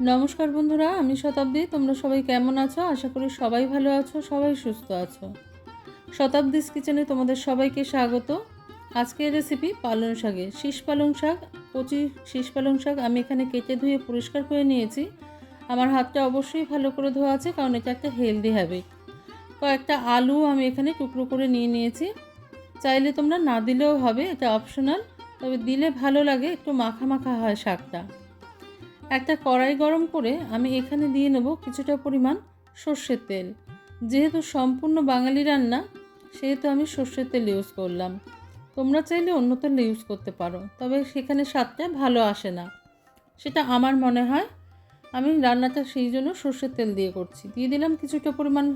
নমস্কার বন্ধুরা, আমি শতাব্দী। তোমরা সবাই কেমন আছো? আশা করি সবাই ভালো আছো, সবাই সুস্থ আছো। শতাব্দীস কিচেনে তোমাদের সবাইকে স্বাগত। আজকের রেসিপি পালং শাকের শীষ পালং শাক, কচি শীষ পালং শাক আমি এখানে কেটে ধুয়ে পরিষ্কার করে নিয়েছি। আমার হাতটা অবশ্যই ভালো করে ধোয়া আছে, কারণ এটা একটা হেলদি হ্যাবিট কয়েকটা আলু আমি এখানে টুকরো করে নিয়ে নিয়েছি। চাইলে তোমরা না দিলেও হবে, এটা অপশনাল তবে দিলে ভালো লাগে, একটু মাখা মাখা হয় শাকটা। একটা কড়াই গরম করে আমি এখানে দিয়ে নেব কিছুটা পরিমাণ সর্ষের তেল। যেহেতু সম্পূর্ণ বাঙালি রান্না, সেহেতু আমি সর্ষের তেল ইউজ করলাম। তোমরা চাইলে অন্য তেল ইউজ করতে পারো, তবে সেখানে স্বাদটা ভালো আসে না। সেটা আমার মনে হয়, আমি রান্নাটা সেই জন্য সর্ষের তেল দিয়ে করছি। দিয়ে দিলাম কিছুটা পরিমাণ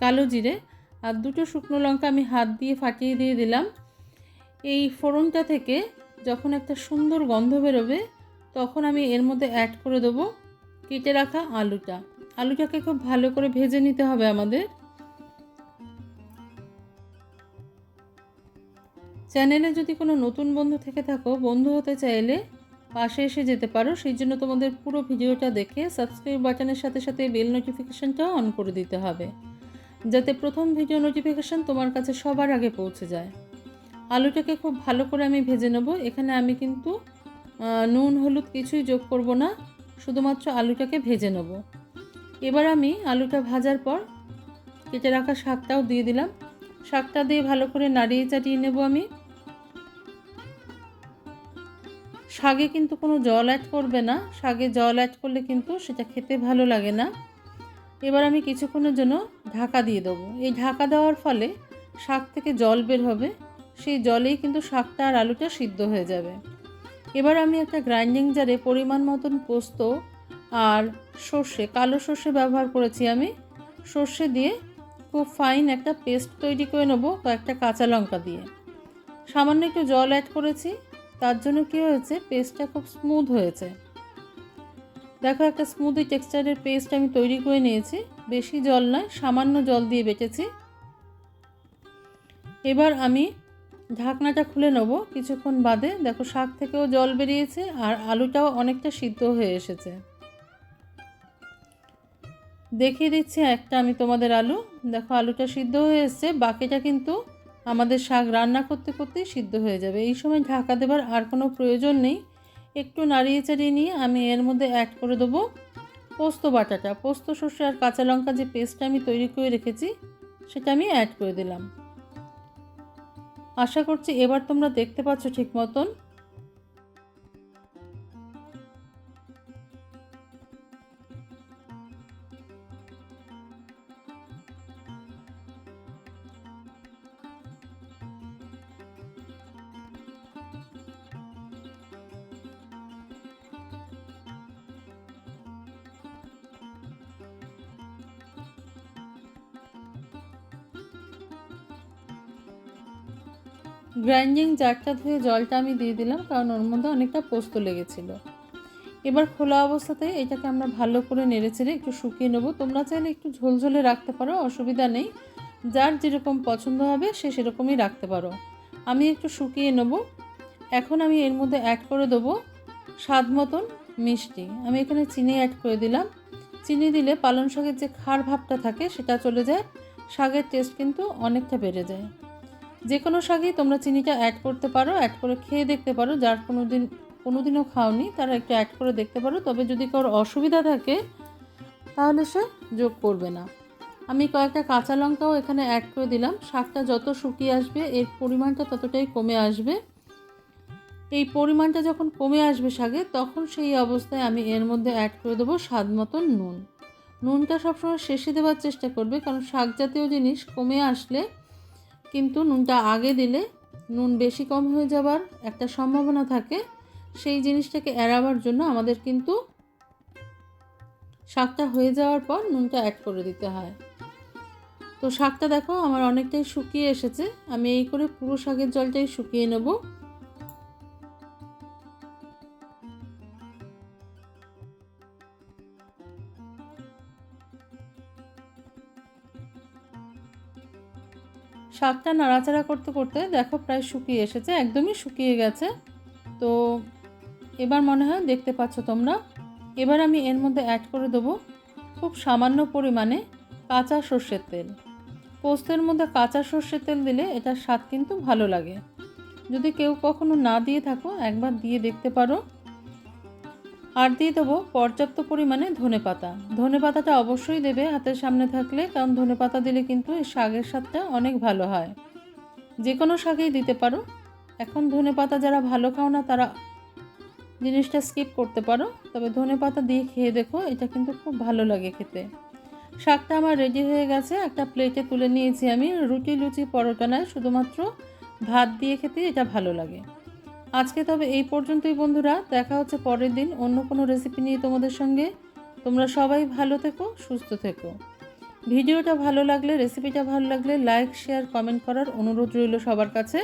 কালো জিরে আর দুটো শুকনো লঙ্কা আমি হাত দিয়ে ফাটিয়ে দিয়ে দিলাম। এই ফোড়নটা থেকে যখন একটা সুন্দর গন্ধ বেরোবে তখন আমি এর মধ্যে অ্যাড করে দেবো কেটে রাখা আলুটা। আলুটাকে খুব ভালো করে ভেজে নিতে হবে আমাদের। চ্যানেলে যদি কোনো নতুন বন্ধু থেকে থাকো, বন্ধু হতে চাইলে পাশে এসে যেতে পারো। সেই জন্য তোমাদের পুরো ভিডিওটা দেখে সাবস্ক্রাইব বাটনের সাথে সাথে বেল নোটিফিকেশানটাও অন করে দিতে হবে, যাতে প্রথম ভিডিও নোটিফিকেশান তোমার কাছে সবার আগে পৌঁছে যায়। আলুটাকে খুব ভালো করে আমি ভেজে নেব। এখানে আমি কিন্তু নুন, হলুদ কিছুই যোগ করব না, শুধুমাত্র আলুটাকে ভেজে নেব। এবার আমি আলুটা ভাজার পর কেটে রাখা শাকটাও দিয়ে দিলাম। শাকটা দিয়ে ভালো করে নাড়িয়ে চাটিয়ে নেব আমি। শাগে কিন্তু কোনো জল অ্যাড করবে না। শাগে জল অ্যাড করলে কিন্তু সেটা খেতে ভালো লাগে না। এবার আমি কিছুক্ষণের জন্য ঢাকা দিয়ে দেবো। এই ঢাকা দেওয়ার ফলে শাক থেকে জল বের হবে। সেই জলেই কিন্তু শাকটা আর আলুটা সিদ্ধ হয়ে যাবে। এবার আমি একটা গ্রাইন্ডিং জারে পরিমাণ মতন পোস্ত আর সর্ষে, কালো সর্ষে ব্যবহার করেছি আমি। সর্ষে দিয়ে খুব ফাইন একটা পেস্ট তৈরি করে নেব কয়েকটা কাঁচা লঙ্কা দিয়ে। সামান্য একটু জল অ্যাড করেছি, তার জন্য কী হয়েছে পেস্টটা খুব স্মুথ হয়েছে। দেখো একটা স্মুদি টেক্সচারের পেস্ট আমি তৈরি করে নিয়েছি, বেশি জল নয়, সামান্য জল দিয়ে বেটেছি। এবার আমি ঢাকনাটা খুলে নেব। কিছুক্ষণ বাদে দেখো শাক থেকেও জল বেরিয়েছে আর আলুটাও অনেকটা সিদ্ধ হয়ে এসেছে। দেখিয়ে দিচ্ছি একটা আমি তোমাদের আলু। দেখো আলুটা সিদ্ধ হয়ে এসছে, বাকিটা কিন্তু আমাদের শাক রান্না করতে করতেই সিদ্ধ হয়ে যাবে। এই সময় ঢাকা দেবার আর কোনো প্রয়োজন নেই। একটু নাড়িয়ে চাড়িয়ে নিয়ে আমি এর মধ্যে অ্যাড করে দেবো পোস্ত বাটাটা। পোস্ত, সর্ষে আর কাঁচা লঙ্কা যে পেস্টটা আমি তৈরি করে রেখেছি, সেটা আমি অ্যাড করে দিলাম। আশা করছি এবার তোমরা দেখতে পাচ্ছ ঠিক মতন। গ্রাইন্ডিং জারটা ধুয়ে জলটা আমি দিয়ে দিলাম, কারণ ওর মধ্যে অনেকটা পোস্ত লেগেছিল। এবার খোলা অবস্থাতে এটাকে আমরা ভালো করে নেড়ে চেড়ে একটু শুকিয়ে নেব। তোমরা চাইলে একটু ঝোলঝোলে রাখতে পারো, অসুবিধা নেই। যার যেরকম পছন্দ হবে সে সেরকমই রাখতে পারো। আমি একটু শুকিয়ে নেব। এখন আমি এর মধ্যে অ্যাড করে দেবো স্বাদ মতন মিষ্টি। আমি এখানে চিনি অ্যাড করে দিলাম। চিনি দিলে পালং শাকের যে খার ভাবটা থাকে সেটা চলে যায়। শাকের টেস্ট কিন্তু অনেকটা বেড়ে যায়। যে কোনো শাকেই তোমরা চিনিটা অ্যাড করতে পারো অ্যাড করে খেয়ে দেখতে পারো। যার কোনো দিন কোনো দিনও খাওনি, তারা একটু অ্যাড করে দেখতে পারো। তবে যদি কারোর অসুবিধা থাকে, তাহলে সে যোগ করবে না। আমি কয়েকটা কাঁচা লঙ্কাও এখানে অ্যাড করে দিলাম। শাকটা যত শুকিয়ে আসবে, এর পরিমাণটা ততটাই কমে আসবে। এই পরিমাণটা যখন কমে আসবে শাকে, তখন সেই অবস্থায় আমি এর মধ্যে অ্যাড করে দেবো স্বাদ মতন নুন। নুনটা সবসময় শেষে দেওয়ার চেষ্টা করবে, কারণ শাক জাতীয় জিনিস কমে আসলে কিন্তু নুনটা আগে দিলে নুন বেশি কম হয়ে যাবার একটা সম্ভাবনা থাকে, সেই জিনিসটাকে এড়াবার জন্য আমাদের কিন্তু শাকটা হয়ে যাওয়ার পর নুনটা অ্যাড করে দিতে হয়। তো শাকটা দেখো আমার অনেকটাই শুকিয়ে এসেছে, আমি এই করে পুরো শাকের জলটাই শুকিয়ে নেব। শাকটা নাড়াচাড়া করতে করতে দেখো প্রায় শুকিয়ে এসেছে, একদমই শুকিয়ে গেছে। তো এবার মনে হয় দেখতে পাচ্ছ তোমরা, এবার আমি এর মধ্যে অ্যাড করে দেবো খুব সামান্য পরিমাণে কাঁচা সর্ষের তেল। পোস্তের মধ্যে কাঁচা সর্ষের তেল দিলে এটার স্বাদ কিন্তু ভালো লাগে। যদি কেউ কখনো না দিয়ে থাকো, একবার দিয়ে দেখতে পারো। আর দিয়ে দেবো পর্যাপ্ত পরিমাণে ধনে পাতা। ধনে পাতাটা অবশ্যই দেবে হাতের সামনে থাকলে, কারণ ধনে পাতা দিলে কিন্তু এই শাকের স্বাদটা অনেক ভালো হয়। যে কোনো শাকেই দিতে পারো। এখন ধনে পাতা যারা ভালো খাও না, তারা জিনিসটা স্কিপ করতে পারো। তবে ধনে পাতা দিয়ে খেয়ে দেখো, এটা কিন্তু খুব ভালো লাগে খেতে। শাকটা আমার রেডি হয়ে গেছে। একটা প্লেটে তুলে নিয়েছি আমি। রুটি, লুচি, পরোটা নয়, শুধুমাত্র ভাত দিয়ে খেতে এটা ভালো লাগে। আজকে তবে এই পর্যন্তই বন্ধুরা, দেখা হচ্ছে পরের দিন অন্য কোনো রেসিপি নিয়ে তোমাদের সঙ্গে। তোমরা সবাই ভালো থেকো, সুস্থ থেকো। ভিডিওটা ভালো লাগলে রেসিপিটা ভালো লাগলে লাইক শেয়ার কমেন্ট করার অনুরোধ রইল সবার কাছে।